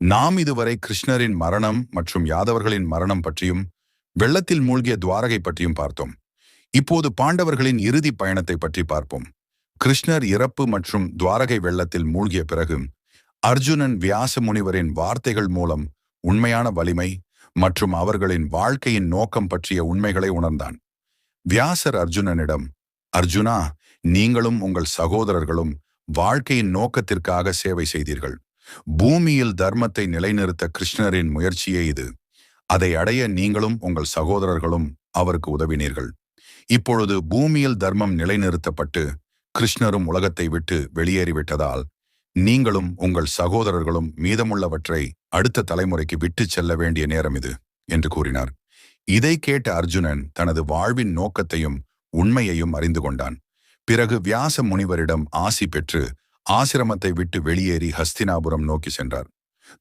நாம் இதுவரை கிருஷ்ணரின் மரணம் மற்றும் யாதவர்களின் மரணம் பற்றியும் வெள்ளத்தில் மூழ்கிய துவாரகை பற்றியும் பார்த்தோம். இப்போது பாண்டவர்களின் இறுதி பயணத்தை பற்றி பார்ப்போம். கிருஷ்ணர் இறப்பு மற்றும் துவாரகை வெள்ளத்தில் மூழ்கிய பிறகு அர்ஜுனன் வியாச முனிவரின் வார்த்தைகள் மூலம் உண்மையான வலிமை மற்றும் அவர்களின் வாழ்க்கையின் நோக்கம் பற்றிய உண்மைகளை உணர்ந்தான். வியாசர் அர்ஜுனனிடம் அர்ஜுனா நீங்களும் உங்கள் சகோதரர்களும் வாழ்க்கையின் நோக்கத்திற்காக சேவை செய்தீர்கள். பூமியில் தர்மத்தை நிலைநிறுத்த கிருஷ்ணரின் முயற்சியே இது. அதை அடைய நீங்களும் உங்கள் சகோதரர்களும் அவருக்கு உதவினீர்கள். இப்பொழுது பூமியில் தர்மம் நிலைநிறுத்தப்பட்டு கிருஷ்ணரும் உலகத்தை விட்டு வெளியேறிவிட்டதால் நீங்களும் உங்கள் சகோதரர்களும் மீதமுள்ளவற்றை அடுத்த தலைமுறைக்கு விட்டுச் செல்ல வேண்டிய நேரம் இது என்று கூறினார். இதை கேட்ட அர்ஜுனன் தனது வாழ்வின் நோக்கத்தையும் உண்மையையும் அறிந்து கொண்டான். பிறகு வியாச முனிவரிடம் ஆசி பெற்று ஆசிரமத்தை விட்டு வெளியேறி ஹஸ்தினாபுரம் நோக்கி சென்றார்.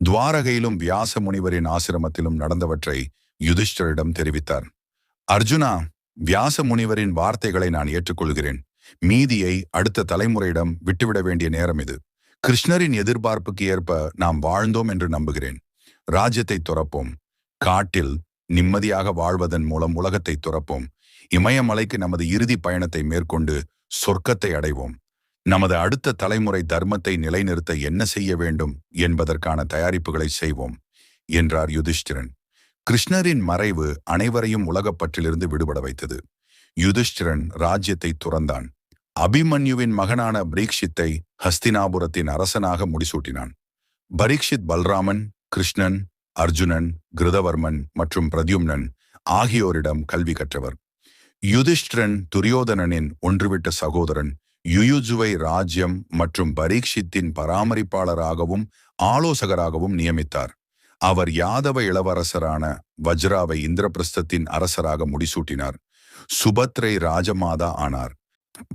துவாரகையிலும் வியாச முனிவரின் ஆசிரமத்திலும் நடந்தவற்றை யுதிஷ்டரிடம் தெரிவித்தார். அர்ஜுனா வியாச முனிவரின் வார்த்தைகளை நான் ஏற்றுக்கொள்கிறேன். மீதியை அடுத்த தலைமுறையிடம் விட்டுவிட வேண்டிய நேரம் இது. கிருஷ்ணரின் எதிர்பார்ப்புக்கு ஏற்ப நாம் வாழ்ந்தோம் என்று நம்புகிறேன். ராஜ்யத்தை துறப்போம். காட்டில் நிம்மதியாக வாழ்வதன் மூலம் உலகத்தை துறப்போம். இமயமலைக்கு நமது இறுதி பயணத்தை மேற்கொண்டு சொர்க்கத்தை அடைவோம். நமது அடுத்த தலைமுறை தர்மத்தை நிலைநிறுத்த என்ன செய்ய வேண்டும் என்பதற்கான தயாரிப்புகளை செய்வோம் என்றார் யுதிஷ்டிரன். கிருஷ்ணரின் மறைவு அனைவரையும் உலகப்பற்றிலிருந்து விடுபட வைத்தது. யுதிஷ்டிரன் ராஜ்யத்தை துறந்தான். அபிமன்யுவின் மகனான பிரீக்ஷித்தை ஹஸ்தினாபுரத்தின் அரசனாக முடிசூட்டினான். பரீக்ஷித் பல்ராமன் கிருஷ்ணன் அர்ஜுனன் கிருதவர்மன் மற்றும் பிரத்யும்னன் ஆகியோரிடம் கல்வி கற்றவர். யுதிஷ்டிரன் துரியோதனனின் ஒன்றுவிட்ட சகோதரன் யுயுஜுவை ராஜ்யம் மற்றும் பரீக்ஷித்தின் பராமரிப்பாளராகவும் ஆலோசகராகவும் நியமித்தார். அவர் யாதவ இளவரசரான வஜ்ராவை இந்திரபிரஸ்தத்தின் அரசராக முடிசூட்டினார். சுபத்ரை ராஜமாதா ஆனார்.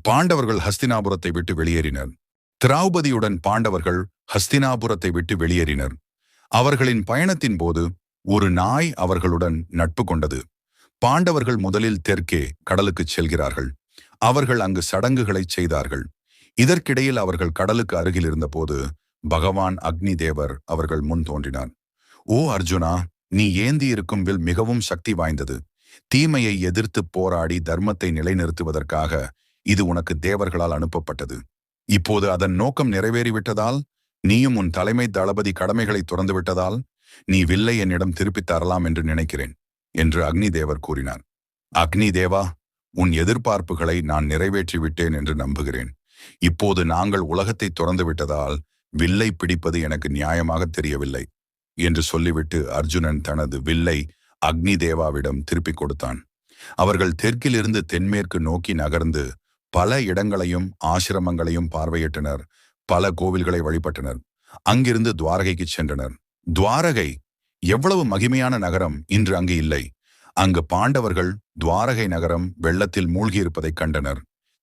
பாண்டவர்கள் ஹஸ்தினாபுரத்தை விட்டு வெளியேறினர். திராபதியுடன் பாண்டவர்கள் ஹஸ்தினாபுரத்தை விட்டு வெளியேறினர். அவர்களின் பயணத்தின் போது ஒரு நாய் அவர்களுடன் நட்பு கொண்டது. பாண்டவர்கள் முதலில் தெற்கே கடலுக்குச் செல்கிறார்கள். அவர்கள் அங்கு சடங்குகளை செய்தார்கள். இதற்கிடையில் அவர்கள் கடலுக்கு அருகில் இருந்தபோது பகவான் அக்னி தேவர் அவர்கள் முன் தோன்றினார். ஓ அர்ஜுனா நீ ஏந்தி இருக்கும் வில் மிகவும் சக்தி வாய்ந்தது. தீமையை எதிர்த்து போராடி தர்மத்தை நிலைநிறுத்துவதற்காக இது உனக்கு தேவர்களால் அனுப்பப்பட்டது. இப்போது அதன் நோக்கம் நிறைவேறிவிட்டதால் நீயும் உன் தலைமை தளபதி கடமைகளை துறந்துவிட்டதால் நீ வில்லை என்னிடம் திருப்பித் தரலாம் என்று நினைக்கிறேன் என்று அக்னி தேவர் கூறினார். அக்னி தேவா உன் எதிர்பார்ப்புகளை நான் நிறைவேற்றிவிட்டேன் என்று நம்புகிறேன். இப்போது நாங்கள் உலகத்தை துறந்துவிட்டதால் வில்லை பிடிப்பது எனக்கு நியாயமாக தெரியவில்லை என்று சொல்லிவிட்டு அர்ஜுனன் தனது வில்லை அக்னி தேவாவிடம் திருப்பிக் கொடுத்தான். அவர்கள் தெற்கிலிருந்து தென்மேற்கு நோக்கி நகர்ந்து பல இடங்களையும் ஆசிரமங்களையும் பார்வையிட்டனர். பல கோவில்களை வழிபட்டனர். அங்கிருந்து துவாரகைக்கு சென்றனர். துவாரகை எவ்வளவு மகிமையான நகரம் இன்று அங்கு இல்லை. அங்கு பாண்டவர்கள் துவாரகை நகரம் வெள்ளத்தில் மூழ்கியிருப்பதைக் கண்டனர்.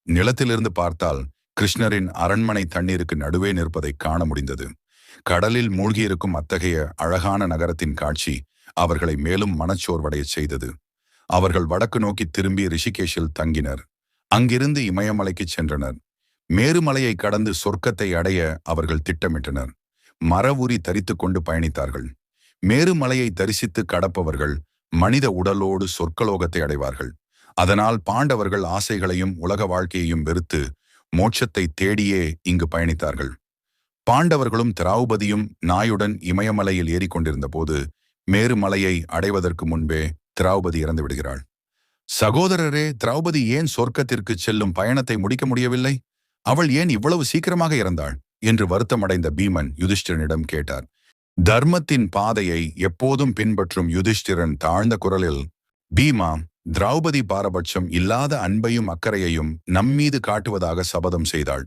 நிலத்திலிருந்து பார்த்தால் கிருஷ்ணரின் அரண்மனை தண்ணீருக்கு நடுவே நிற்பதை காண முடிந்தது. கடலில் மூழ்கியிருக்கும் அத்தகைய அழகான நகரத்தின் காட்சி அவர்களை மேலும் மனச்சோர்வடையச் செய்தது. அவர்கள் வடக்கு நோக்கி திரும்பி ரிஷிகேஷில் தங்கினர். அங்கிருந்து இமயமலைக்கு சென்றனர். மேருமலையை கடந்து சொர்க்கத்தை அடைய அவர்கள் திட்டமிட்டனர். மரவுரி தரித்து கொண்டு பயணித்தார்கள். மேருமலையை தரிசித்து கடப்பவர்கள் மனித உடலோடு சொர்க்கலோகத்தை அடைவார்கள். அதனால் பாண்டவர்கள் ஆசைகளையும் உலக வாழ்க்கையையும் வெறுத்து மோட்சத்தை தேடியே இங்கு பயணித்தார்கள். பாண்டவர்களும் திராவுபதியும் நாயுடன் இமயமலையில் ஏறிக்கொண்டிருந்த போது மேருமலையை அடைவதற்கு முன்பே திராவுபதி இறந்து விடுகிறாள் சகோதரரே திரௌபதி ஏன் சொர்க்கத்திற்கு செல்லும் பயணத்தை முடிக்க முடியவில்லை? அவள் ஏன் இவ்வளவு சீக்கிரமாக இறந்தாள்? என்று வருத்தமடைந்த பீமன் யுதிஷ்டிரனிடம் கேட்டார். தர்மத்தின் பாதையை எப்போதும் பின்பற்றும் யுதிஷ்டிரன் தாழ்ந்த குரலில் பீமா திரௌபதி பாரபட்சம் இல்லாத அன்பையும் அக்கறையையும் நம்மீது காட்டுவதாக சபதம் செய்தாள்.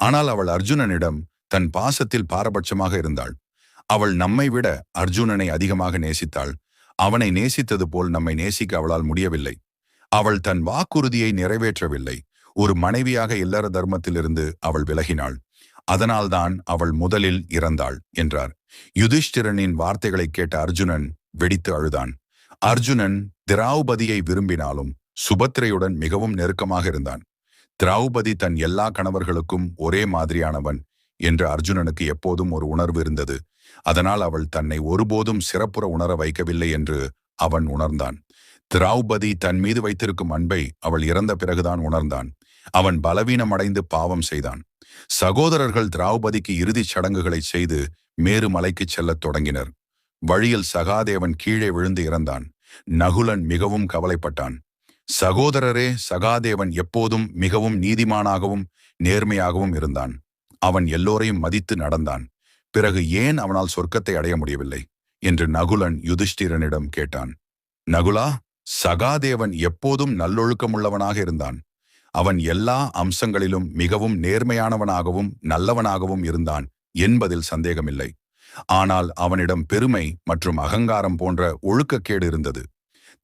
ஆனால் அவள் அர்ஜுனனிடம் தன் பாசத்தில் பாரபட்சமாக இருந்தாள். அவள் நம்மை விட அர்ஜுனனை அதிகமாக நேசித்தாள். அவனை நேசித்தது போல் நம்மை நேசிக்க அவளால் முடியவில்லை. அவள் தன் வாக்குறுதியை நிறைவேற்றவில்லை. ஒரு மனைவியாக இல்லற தர்மத்திலிருந்து அவள் விலகினாள். அதனால்தான் அவள் முதலில் இறந்தாள் என்றார். யுதிஷ்டிரனின் வார்த்தைகளை கேட்ட அர்ஜுனன் வெடித்து அழுதான். அர்ஜுனன் திராவுபதியை விரும்பினாலும் சுபத்திரையுடன் மிகவும் நெருக்கமாக இருந்தான். திராவுபதி தன் எல்லா கணவர்களுக்கும் ஒரே மாதிரியானவன் என்று அர்ஜுனனுக்கு எப்போதும் ஒரு உணர்வு இருந்தது. அதனால் அவள் தன்னை ஒருபோதும் சிறப்புற உணர வைக்கவில்லை என்று அவன் உணர்ந்தான். திரௌபதி தன் மீது வைத்திருக்கும் அன்பை அவள் இறந்த பிறகுதான் உணர்ந்தான். அவன் பலவீனமடைந்து பாவம் செய்தான். சகோதரர்கள் திரௌபதிக்கு இறுதிச் சடங்குகளை செய்து மேருமலைக்கு செல்லத் தொடங்கினர். வழியில் சகாதேவன் கீழே விழுந்து இறந்தான். நகுலன் மிகவும் கவலைப்பட்டான். சகோதரரே சகாதேவன் எப்போதும் மிகவும் நீதிமானாகவும் நேர்மையாகவும் இருந்தான். அவன் எல்லோரையும் மதித்து நடந்தான். பிறகு ஏன் அவனால் சொர்க்கத்தை அடைய முடியவில்லை? என்று நகுலன் யுதிஷ்டிரனிடம் கேட்டான். நகுலா சகாதேவன் எப்போதும் நல்லொழுக்கமுள்ளவனாக இருந்தான். அவன் எல்லா அம்சங்களிலும் மிகவும் நேர்மையானவனாகவும் நல்லவனாகவும் இருந்தான் என்பதில் சந்தேகமில்லை. ஆனால் அவனிடம் பெருமை மற்றும் அகங்காரம் போன்ற ஒழுக்கக்கேடு இருந்தது.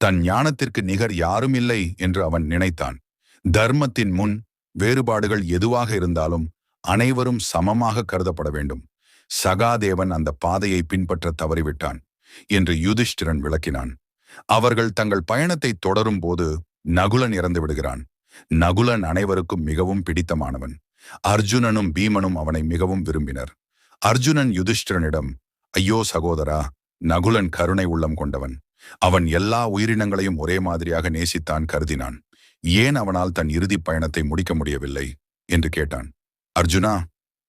தன் ஞானத்திற்கு நிகர் யாரும் இல்லை என்று அவன் நினைத்தான். தர்மத்தின் முன் வேறுபாடுகள் எதுவாக இருந்தாலும் அனைவரும் சமமாக கருதப்பட வேண்டும். சகாதேவன் அந்த பாதையை பின்பற்ற தவறிவிட்டான் என்று யுதிஷ்டிரன் விளக்கினான். அவர்கள் தங்கள் பயணத்தை தொடரும் போது நகுலன் இறந்து விடுகிறான். நகுலன் அனைவருக்கும் மிகவும் பிடித்தமானவன். அர்ஜுனனும் பீமனும் அவனை மிகவும் விரும்பினர். அர்ஜுனன் யுதிஷ்டிரனிடம் ஐயோ சகோதரா நகுலன் கருணை உள்ளம் கொண்டவன். அவன் எல்லா உயிரினங்களையும் ஒரே மாதிரியாக நேசித்தான் கருதினான். ஏன் அவனால் தன் இறுதிப் பயணத்தை முடிக்க முடியவில்லை? என்று கேட்டான். அர்ஜுனா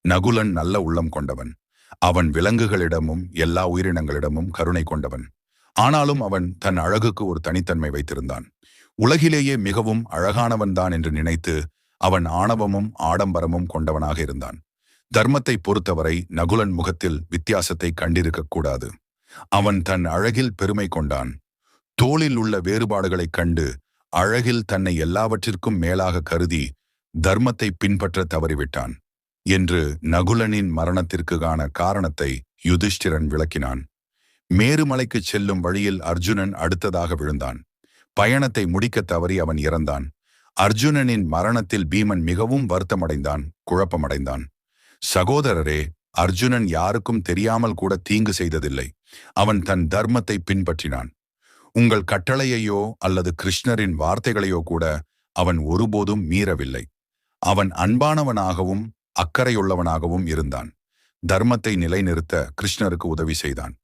நகுலன் நல்ல உள்ளம் கொண்டவன். அவன் விலங்குகளிடமும் எல்லா உயிரினங்களிடமும் கருணை கொண்டவன். ஆனாலும் அவன் தன் அழகுக்கு ஒரு தனித்தன்மை வைத்திருந்தான். உலகிலேயே மிகவும் அழகானவன்தான் என்று நினைத்து அவன் ஆணவமும் ஆடம்பரமும் கொண்டவனாக இருந்தான். தர்மத்தை பொறுத்தவரை நகுலன் முகத்தில் வித்தியாசத்தை கண்டிருக்கக் கூடாது. அவன் தன் அழகில் பெருமை கொண்டான். தோளில் உள்ள வேறுபாடுகளைக் கண்டு அழகில் தன்னை எல்லாவற்றிற்கும் மேலாக கருதி தர்மத்தை பின்பற்ற தவறிவிட்டான் என்று நகுலனின் மரணத்திற்குகான காரணத்தை யுதிஷ்டிரன் விளக்கினான். மேருமலைக்குச் செல்லும் வழியில் அர்ஜுனன் அடுத்ததாக விழுந்தான். பயணத்தை முடிக்கத் தவறி அவன் இறந்தான். அர்ஜுனனின் மரணத்தில் பீமன் மிகவும் வருத்தமடைந்தான் குழப்பமடைந்தான். சகோதரரே அர்ஜுனன் யாருக்கும் தெரியாமல் கூட தீங்கு செய்ததில்லை. அவன் தன் தர்மத்தை பின்பற்றினான். உங்கள் கட்டளையையோ அல்லது கிருஷ்ணரின் வார்த்தைகளையோ கூட அவன் ஒருபோதும் மீறவில்லை. அவன் அன்பானவனாகவும் அக்கறையுள்ளவனாகவும் இருந்தான். தர்மத்தை நிலைநிறுத்த கிருஷ்ணருக்கு உதவி செய்தான்.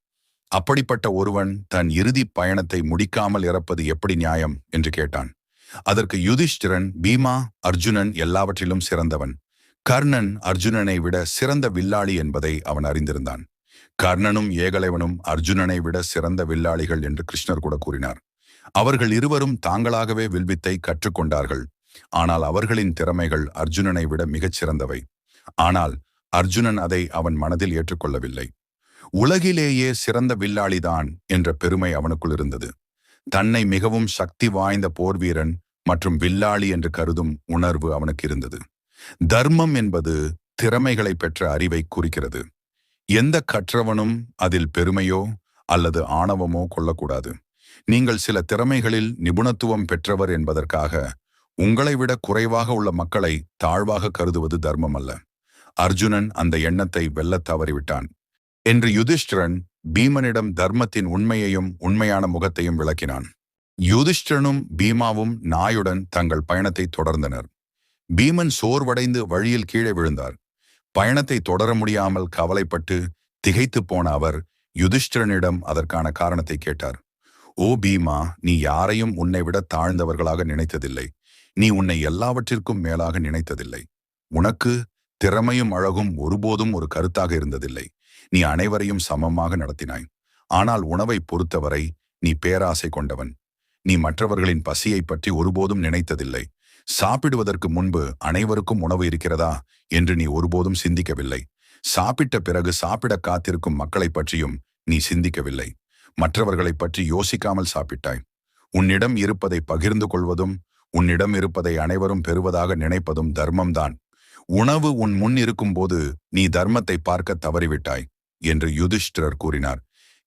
அப்படிப்பட்ட ஒருவன் தன் இறுதி பயணத்தை முடிக்காமல் இறப்பது எப்படி நியாயம்? என்று கேட்டான். அதற்கு யுதிஷ்டிரன் பீமா அர்ஜுனன் எல்லாவற்றிலும் சிறந்தவன். கர்ணன் அர்ஜுனனை விட சிறந்த வில்லாளி என்பதை அவன் அறிந்திருந்தான். கர்ணனும் ஏகலைவனும் அர்ஜுனனை விட சிறந்த வில்லாளிகள் என்று கிருஷ்ணர் கூட கூறினார். அவர்கள் இருவரும் தாங்களாகவே வில்வித்தை கற்றுக்கொண்டார்கள். ஆனால் அவர்களின் திறமைகள் அர்ஜுனனை விட மிகச் சிறந்தவை ஆனால் அர்ஜுனன் அதை அவன் மனதில் ஏற்றுக்கொள்ளவில்லை. உலகிலேயே சிறந்த வில்லாளிதான் என்ற பெருமை அவனுக்குள் இருந்தது. தன்னை மிகவும் சக்தி வாய்ந்த போர்வீரன் மற்றும் வில்லாளி என்று கருதும் உணர்வு அவனுக்கு இருந்தது. தர்மம் என்பது திறமைகளை பெற்ற அறிவை குறிக்கிறது. எந்த கற்றவனும் அதில் பெருமையோ அல்லது ஆணவமோ கொள்ளக்கூடாது. நீங்கள் சில திறமைகளில் நிபுணத்துவம் பெற்றவர் என்பதற்காக உங்களை விட குறைவாக உள்ள மக்களை தாழ்வாக கருதுவது தர்மம் அல்ல அர்ஜுனன் அந்த எண்ணத்தை வெல்லத் தவறிவிட்டான். என்று யுதிஷ்டிரன் பீமனிடம் தர்மத்தின் உண்மையையும் உண்மையான முகத்தையும் விளக்கினான். யுதிஷ்டிரனும் பீமாவும் நாயுடன் தங்கள் பயணத்தை தொடர்ந்தனர். பீமன் சோர்வடைந்து வழியில் கீழே விழுந்தார். பயணத்தை தொடர முடியாமல் கவலைப்பட்டு திகைத்து போன அவர் யுதிஷ்டிரனிடம் அதற்கான காரணத்தை கேட்டார். ஓ பீமா நீ யாரையும் உன்னை விட தாழ்ந்தவர்களாக நினைத்ததில்லை. நீ உன்னை எல்லாவற்றிற்கும் மேலாக நினைத்ததில்லை. உனக்கு திறமையும் அழகும் ஒருபோதும் ஒரு கருத்தாக இருந்ததில்லை. நீ அனைவரையும் சமமாக நடத்தினாய். ஆனால் உணவை பொறுத்தவரை நீ பேராசை கொண்டவன். நீ மற்றவர்களின் பசியை பற்றி ஒருபோதும் நினைத்ததில்லை. சாப்பிடுவதற்கு முன்பு அனைவருக்கும் உணவு இருக்கிறதா என்று நீ ஒருபோதும் சிந்திக்கவில்லை. சாப்பிட்ட பிறகு சாப்பிட காத்திருக்கும் மக்களை பற்றியும் நீ சிந்திக்கவில்லை. மற்றவர்களை பற்றி யோசிக்காமல் சாப்பிட்டாய். உன்னிடம் இருப்பதை பகிர்ந்து கொள்வதும் உன்னிடம் இருப்பதை அனைவரும் பெறுவதாக நினைப்பதும் தர்மம்தான். உணவு உன் முன் இருக்கும்போது நீ தர்மத்தை பார்க்க தவறிவிட்டாய். என்று யுதிஷ்டிரர் கூறினார்.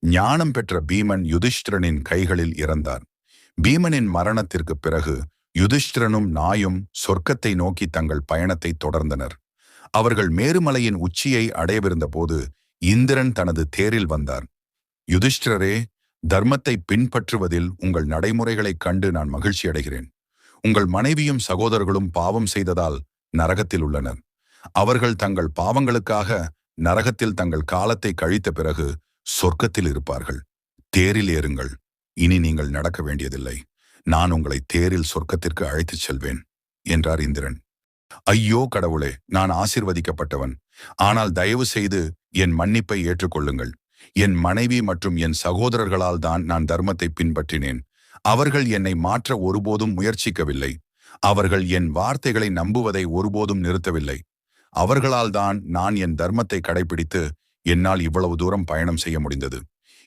ஞானம் பெற்ற பீமன் யுதிஷ்டிரனின் கைகளில் இறந்தார். பீமனின் மரணத்திற்கு பிறகு யுதிஷ்டிரனும் நாயும் சொர்க்கத்தை நோக்கி தங்கள் பயணத்தை தொடர்ந்தனர். அவர்கள் மேருமலையின் உச்சியை அடையவிருந்த போது இந்திரன் தனது தேரில் வந்தார். யுதிஷ்டிரரே தர்மத்தை பின்பற்றுவதில் உங்கள் நடைமுறைகளைக் கண்டு நான் மகிழ்ச்சி அடைகிறேன் உங்கள் மனைவியும் சகோதரர்களும் பாவம் செய்ததால் நரகத்தில் உள்ளனர். அவர்கள் தங்கள் பாவங்களுக்காக நரகத்தில் தங்கள் காலத்தை கழித்த பிறகு சொர்க்கத்தில் இருப்பார்கள். தேரில் ஏறுங்கள். இனி நீங்கள் நடக்க வேண்டியதில்லை. நான் உங்களை தேரில் சொர்க்கத்திற்கு அழைத்துச் செல்வேன் என்றார் இந்திரன். ஐயோ கடவுளே நான் ஆசிர்வதிக்கப்பட்டவன். ஆனால் தயவு செய்து என் மன்னிப்பை ஏற்றுக்கொள்ளுங்கள். என் மனைவி மற்றும் என் சகோதரர்களால் தான் நான் தர்மத்தை பின்பற்றினேன். அவர்கள் என்னை மாற்ற ஒருபோதும் முயற்சிக்கவில்லை. அவர்கள் என் வார்த்தைகளை நம்புவதை ஒருபோதும் நிறுத்தவில்லை. அவர்களால் தான் நான் என் தர்மத்தை கடைபிடித்து என்னால் இவ்வளவு தூரம் பயணம் செய்ய முடிந்தது.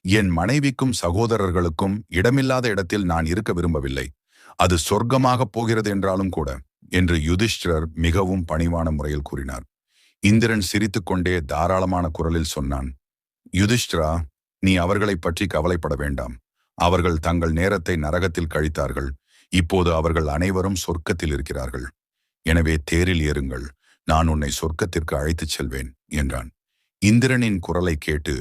என் மனைவிக்கும் சகோதரர்களுக்கும் இடமில்லாத இடத்தில் நான் இருக்க விரும்பவில்லை. அது சொர்க்கமாகப் போகிறது என்றாலும் கூட என்று யுதிஷ்டிரர் மிகவும் பணிவான முறையில் கூறினார். இந்திரன் சிரித்துக்கொண்டே தாராளமான குரலில் சொன்னான் யுதிஷ்டிரா நீ அவர்களைப் பற்றி கவலைப்பட வேண்டாம். அவர்கள் தங்கள் நேரத்தை நரகத்தில் கழித்தார்கள். இப்போது அவர்கள் அனைவரும் சொர்க்கத்தில் இருக்கிறார்கள். எனவே தேரில் ஏறுங்கள். நான் உன்னை சொர்க்கத்திற்கு அழைத்துச் செல்வேன் என்றான். இந்திரனின் குரலை கேட்டு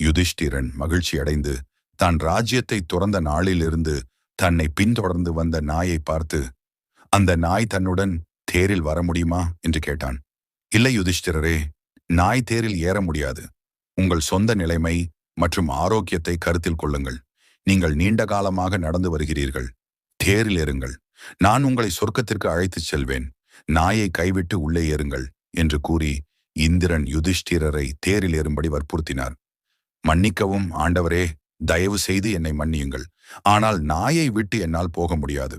யுதிஷ்டிரன் மகிழ்ச்சி அடைந்து தான் ராஜ்யத்தை துறந்த நாளிலிருந்து தன்னை பின்தொடர்ந்து வந்த நாயை பார்த்து அந்த நாய் தன்னுடன் தேரில் வர முடியுமா? என்று கேட்டான். இல்லை யுதிஷ்டிரரே நாய் தேரில் ஏற முடியாது. உங்கள் சொந்த நிலைமை மற்றும் ஆரோக்கியத்தை கருத்தில் கொள்ளுங்கள். நீங்கள் நீண்ட காலமாக நடந்து வருகிறீர்கள். தேரில் ஏறுங்கள். நான் உங்களை சொர்க்கத்திற்கு அழைத்துச் செல்வேன். நாயை கைவிட்டு உள்ளே ஏறுங்கள் என்று கூறி இந்திரன் யுதிஷ்டிரரை தேரில் ஏறும்படி வற்புறுத்தினார். மன்னிக்கவும் ஆண்டவரே தயவு செய்து என்னை மன்னியுங்கள். ஆனால் நாயை விட்டு என்னால் போக முடியாது.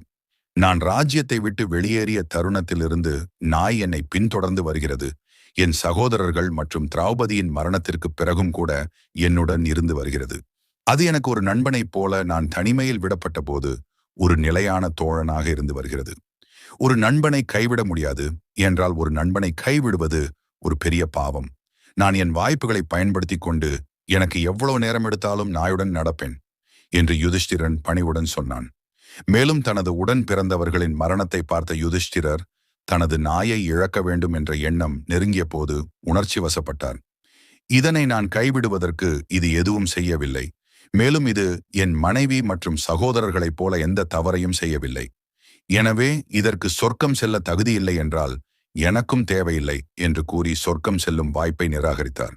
நான் ராஜ்யத்தை விட்டு வெளியேறிய தருணத்திலிருந்து நாய் என்னை பின்தொடர்ந்து வருகிறது. என் சகோதரர்கள் மற்றும் திரௌபதியின் மரணத்திற்கு பிறகும் கூட என்னுடன் இருந்து வருகிறது. அது எனக்கு ஒரு நண்பனைப் போல நான் தனிமையில் விடப்பட்ட போது ஒரு நிலையான தோழனாக இருந்து வருகிறது. ஒரு நண்பனை கைவிட முடியாது என்றால் ஒரு நண்பனை கைவிடுவது ஒரு பெரிய பாவம். நான் என் வாய்ப்புகளை பயன்படுத்தி கொண்டு எனக்கு எவ்வளவு நேரம் எடுத்தாலும் நாயுடன் நடப்பேன் என்று யுதிஷ்டிரன் பணிவுடன் சொன்னான். மேலும் தனது உடன் பிறந்தவர்களின் மரணத்தை பார்த்த யுதிஷ்டிரர் தனது நாயை இழக்க வேண்டும் என்ற எண்ணம் நெருங்கிய போது உணர்ச்சி வசப்பட்டார். இதனை நான் கைவிடுவதற்கு இது எதுவும் செய்யவில்லை. மேலும் இது என் மனைவி மற்றும் சகோதரர்களைப் போல எந்த தவறையும் செய்யவில்லை. எனவே இதற்கு சொர்க்கம் செல்ல தகுதியில்லை என்றால் எனக்கும் தேவையில்லை என்று கூறி சொர்க்கம் செல்லும் வாய்ப்பை நிராகரித்தார்.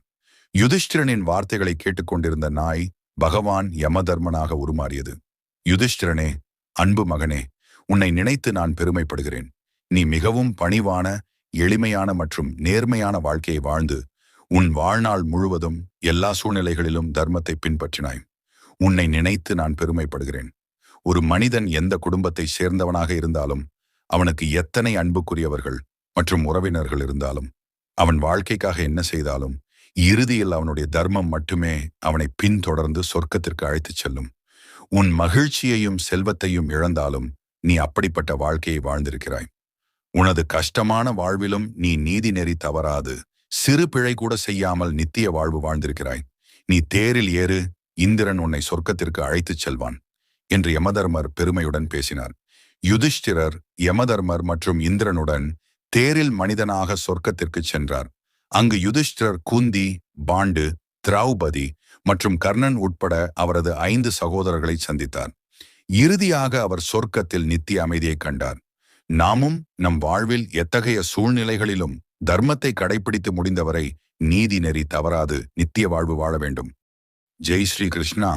யுதிஷ்டிரனின் வார்த்தைகளை கேட்டுக்கொண்டிருந்த நாய் பகவான் யமதர்மனாக உருமாறியது. யுதிஷ்டிரனே அன்பு மகனே உன்னை நினைத்து நான் பெருமைப்படுகிறேன். நீ மிகவும் பணிவான எளிமையான மற்றும் நேர்மையான வாழ்க்கையை வாழ்ந்து உன் வாழ்நாள் முழுவதும் எல்லா சூழ்நிலைகளிலும் தர்மத்தை பின்பற்றினாய். உன்னை நினைத்து நான் பெருமைப்படுகிறேன். ஒரு மனிதன் எந்த குடும்பத்தை சேர்ந்தவனாக இருந்தாலும் அவனுக்கு எத்தனை அன்புக்குரியவர்கள் மற்றும் உறவினர்கள் இருந்தாலும் அவன் வாழ்க்கைக்காக என்ன செய்தாலும் இறுதியில் அவனுடைய தர்மம் மட்டுமே அவனை பின்தொடர்ந்து சொர்க்கத்திற்கு அழைத்துச் செல்லும். உன் மகிழ்ச்சியையும் செல்வத்தையும் இழந்தாலும் நீ அப்படிப்பட்ட வாழ்க்கையை வாழ்ந்திருக்கிறாய். உனது கஷ்டமான வாழ்விலும் நீ நீதி நெறி தவறாது சிறு பிழை கூட செய்யாமல் நித்திய வாழ்வு வாழ்ந்திருக்கிறாய். நீ தேரில் ஏறு இந்திரன் உன்னை சொர்க்கத்திற்கு அழைத்துச் செல்வான். என்று யமதர்மர் பெருமையுடன் பேசினார். யுதிஷ்டிரர் யமதர்மர் மற்றும் இந்திரனுடன் தேரில் மனிதனாக சொர்க்கத்திற்கு சென்றார். அங்கு யுதிஷ்டிரர் குந்தி பாண்டு திரௌபதி மற்றும் கர்ணன் உட்பட அவரது ஐந்து சகோதரர்களை சந்தித்தார். இறுதியாக அவர் சொர்க்கத்தில் நித்திய அமைதியை கண்டார். நாமும் நம் வாழ்வில் எத்தகைய சூழ்நிலைகளிலும் தர்மத்தை கடைபிடித்து முடிந்தவரை நீதி நெறி தவறாது நித்திய வாழ்வு வாழ வேண்டும். ஜெய் ஸ்ரீ கிருஷ்ணா.